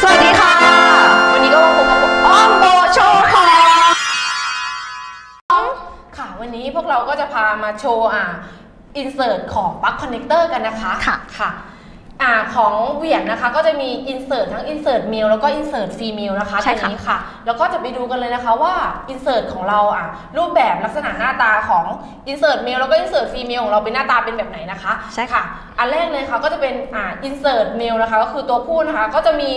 สวัสดีค่ะ วันนี้ก็มาพบกับอ้อมโบโชว์ของค่ะ วันนี้พวกเราก็จะพามาโชว์อ่าอินเสิร์ตของปลั๊กคอนเนคเตอร์กันนะคะค่ะค่ะ อ่าของเหวี่ยงนะคะก็จะมีอินเสิร์ตทั้งอินเสิร์ตเมลแล้วก็อินเสิร์ตฟีเมลนะคะใช่ตรงค่ะ นี้ค่ะ แล้วก็จะไปดูกันเลยนะคะว่าอินเสิร์ตของเราอะรูปแบบลักษณะหน้าตาของอินเสิร์ตเมลแล้วก็อินเสิร์ตฟีเมลของเราเป็นหน้าตาเป็นแบบไหนนะคะใช่ค่ะ อันแรกเลยค่ะก็จะเป็นอ่า insert mail นะคะก็คือตัวผู้นะคะก็จะมี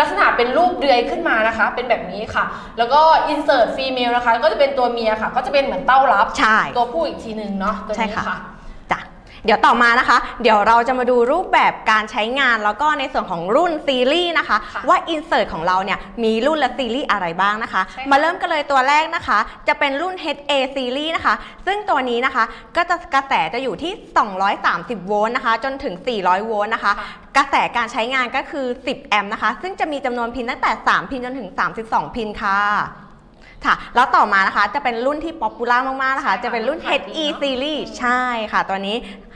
ลักษณะเป็นรูปเดือยขึ้นมานะคะ เป็นแบบนี้ค่ะ แล้วก็ insert female นะคะก็จะเป็นตัวเมียค่ะ ก็จะเป็นเหมือนเต้ารับ ใช่ ตัวผู้อีกทีหนึ่งเนาะตัวใช่นี้ค่ะ ค่ะจ้ะ เดี๋ยวต่อมานะคะ เดี๋ยวเราจะมาดูรูปแบบการใช้งานแล้วก็ในส่วนของรุ่นซีรีส์นะคะค่ะว่าอินเสิร์ตของเราเนี่ยมีรุ่นและซีรีส์อะไรบ้างนะคะใช่ค่ะมาเริ่มกันเลยตัวแรกนะคะ จะเป็นรุ่น HA ซีรีส์นะคะ ซึ่งตัวนี้นะคะก็จะกระแสจะอยู่ที่ 230 โวลต์นะคะ จนถึง 400 โวลต์นะคะ กระแสการใช้งานก็คือ 10 แอมป์นะคะ ซึ่งจะมีจำนวนพินตั้งแต่ 3 พินจนถึง 32 พินค่ะค่ะแล้วต่อมานะคะจะเป็นรุ่นที่ป๊อปปูล่ามากๆนะคะใช่ค่ะจะเป็นรุ่นรุ่นขายดี HE เนอะ Series ใช่ค่ะ ตัวนี้อ่า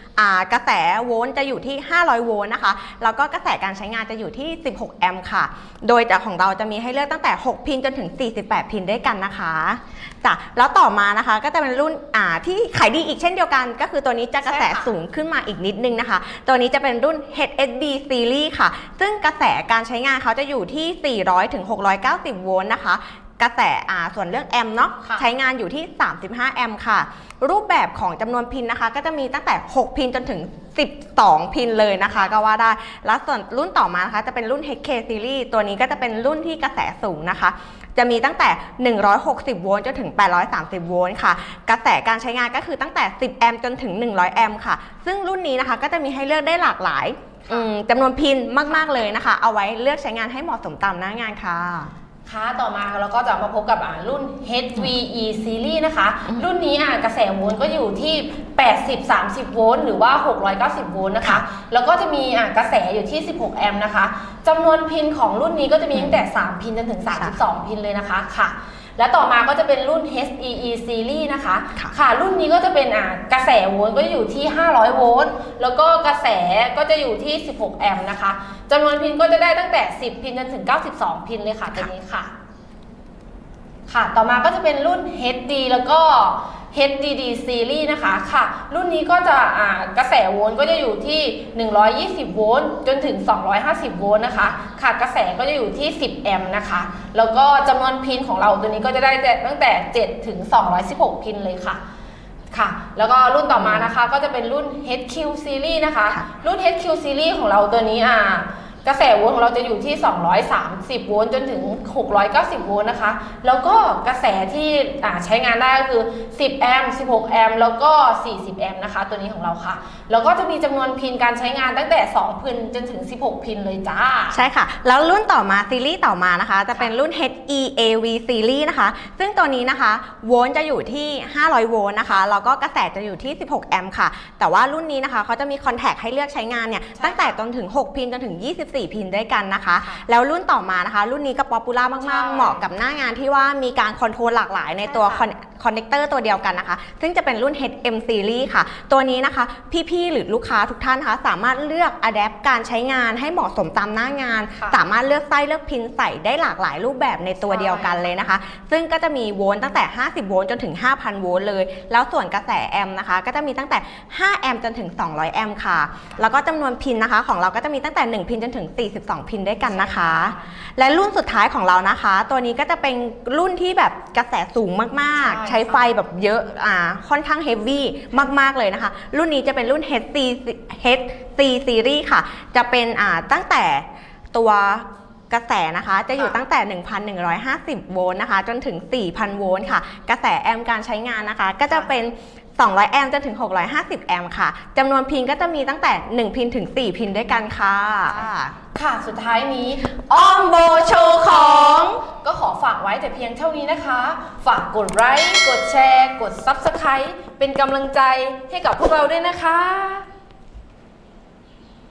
กระแสโวลต์จะอยู่ที่ 500 โวลต์นะคะ แล้วก็กระแสการใช้งานจะอยู่ที่ 16 แอมป์ค่ะ โดยจากของเราจะมีให้เลือกตั้งแต่ 6 พินจนถึง 48 พินด้วยกันนะคะจ้ะแล้วต่อมานะคะก็จะเป็นรุ่นอ่าที่ขายดีอีกเช่นเดียวกัน ก็คือตัวนี้จะกระแสสูงขึ้นมาอีกนิดนึงนะคะ ตัวนี้จะเป็นรุ่น HSD Series ค่ะ ซึ่งกระแสการใช้งานเขาจะอยู่ที่ 400ถึง690 โวลต์นะคะ กระแสอ่าส่วนเรื่องแอมป์เนาะค่ะ ใช้งานอยู่ที่ 35 แอมป์ค่ะ รูปแบบของจำนวนพินนะคะ ก็จะมีตั้งแต่ 6 พินจนถึง 12 พินเลยนะคะ ก็ว่าได้ แล้วส่วนรุ่นต่อมานะคะ จะเป็นรุ่น HK Series ตัวนี้ก็จะเป็นรุ่นที่กระแสสูงนะคะ จะมีตั้งแต่ 160 โวลต์จนถึง 830 โวลต์ค่ะ กระแสการใช้งานก็คือตั้งแต่ 10 แอมป์จนถึง 100 แอมป์ค่ะ ซึ่งรุ่นนี้นะคะก็จะมีให้เลือกได้หลากหลายอืมจำนวนพินมาก ๆ เลยนะคะ เอาไว้เลือกใช้งานให้เหมาะสมตามหน้างานค่ะ ค่ะต่อมาเราก็จะมาพบกับอ่ารุ่น HVE Series นะคะ รุ่นนี้อะกระแสโวลต์ก็อยู่ที่ 80 30 โวลต์หรือว่า 690 โวลต์นะคะค่ะแล้วก็จะมีอะกระแสอยู่ที่ 16 แอมป์นะคะจำนวนพินของรุ่นนี้ก็จะมีตั้งแต่ 3 พินจนถึง 32 พินเลยนะคะค่ะ และต่อมาก็จะเป็นรุ่น HEE Series นะคะค่ะค่ะ รุ่นนี้ก็จะเป็นอ่ากระแสโวลต์ก็อยู่ที่ 500 โวลต์ แล้วก็กระแสก็จะอยู่ที่ 16 แอมป์นะคะจำนวนพินก็จะได้ตั้งแต่ 10 พินจนถึง 92 พินเลยค่ะตัวนี้ค่ะ ค่ะ ต่อมาก็จะเป็นรุ่น HD แล้วก็ HDD Series นะคะค่ะ รุ่นนี้ก็จะอ่ากระแสโวลต์ก็จะอยู่ที่ 120 โวลต์จนถึง 250 โวลต์นะคะค่ะกระแสก็จะอยู่ที่ 10 แอมป์นะคะ แล้วก็จำนวนพินของเราตัวนี้ก็จะได้ตั้งแต่ 7 ถึง 216 พินเลยค่ะค่ะ แล้วก็รุ่นต่อมานะคะก็จะเป็นรุ่น HQ Series นะคะค่ะรุ่น HQ Series ของเราตัวนี้อ่า กระแสโวลต์ของเราจะอยู่ที่ 230 โวลต์จนถึง 690 โวลต์นะคะ แล้วก็กระแสที่ใช้งานได้ก็คือ 10 แอมป์ 16 แอมป์ แล้วก็ 40 แอมป์นะคะ ตัวนี้ของเราค่ะ แล้วก็จะมีจำนวนพินการใช้งานตั้งแต่ 2 พินจนถึง 16 พินเลยจ้า ใช่ค่ะ แล้วรุ่นต่อมาซีรีส์ต่อมานะคะ จะเป็นรุ่น HEAV Series นะคะ ซึ่งตัวนี้นะคะ โวลต์จะอยู่ที่ 500 โวลต์นะคะ แล้วก็กระแสจะอยู่ที่ 16 แอมป์ค่ะ แต่ว่ารุ่นนี้นะคะเขาจะมีคอนแทคให้เลือกใช้งานเนี่ย ตั้งแต่จนถึง 6 พินจนถึง 24พินด้วยกันนะคะค่ะแล้วรุ่นต่อมานะคะ รุ่นนี้ก็ป๊อปปูล่าใช่มาก ๆ เหมาะกับหน้างานที่ว่ามีการคอนโทรลหลากหลายในตัวใช่ค่ะคอนเนคเตอร์ตัวเดียวกันนะคะ ซึ่งจะเป็นรุ่น HM Series ค่ะ ตัวนี้นะคะ พี่ ๆ หรือลูกค้าทุกท่านนะคะ สามารถเลือกอะแดปการใช้งานให้เหมาะสมตามหน้างานค่ะสามารถเลือกไส้เลือกพินใส่ได้หลากหลายรูปแบบในตัวใช่เดียวกันเลยนะคะ ซึ่งก็จะมีโวลต์ตั้งแต่ 50 โวลต์จนถึง 5,000 โวลต์เลย แล้วส่วนกระแสแอมป์นะคะ ก็จะมีตั้งแต่ 5 แอมป์จนถึง 200 แอมป์ค่ะ แล้วก็จำนวนพินนะคะ ของเราก็จะมีตั้งแต่ 1 พินจนถึง42 พินด้วยกันนะคะ และรุ่นสุดท้ายของเรานะคะ ตัวนี้ก็จะเป็นรุ่นที่แบบกระแสสูงมากๆใช่ใช้ไฟแบบเยอะอ่าค่อนข้างเฮฟวี่มากๆเลยนะคะ รุ่นนี้จะเป็นรุ่น HC HC Series ค่ะ จะเป็นอ่าตั้งแต่ตัวกระแสนะคะจะอยู่ค่ะตั้งแต่ 1,150 โวลต์นะคะ จนถึง 4,000 โวลต์ค่ะ กระแสแอมป์การใช้งานนะคะ ก็จะเป็น 200 แอมป์จนถึง 650 แอมป์ค่ะจำนวนพินก็จะมีตั้งแต่ 1 พินถึง 4 พินด้วยกันค่ะ ค่ะสุดท้ายนี้ อ้อมโบโชว์ของ ก็ขอฝากไว้แต่เพียงเท่านี้นะคะ ฝากกดไลค์กดแชร์ กด Subscribe เป็นกำลังใจให้กับพวกเราด้วยนะคะ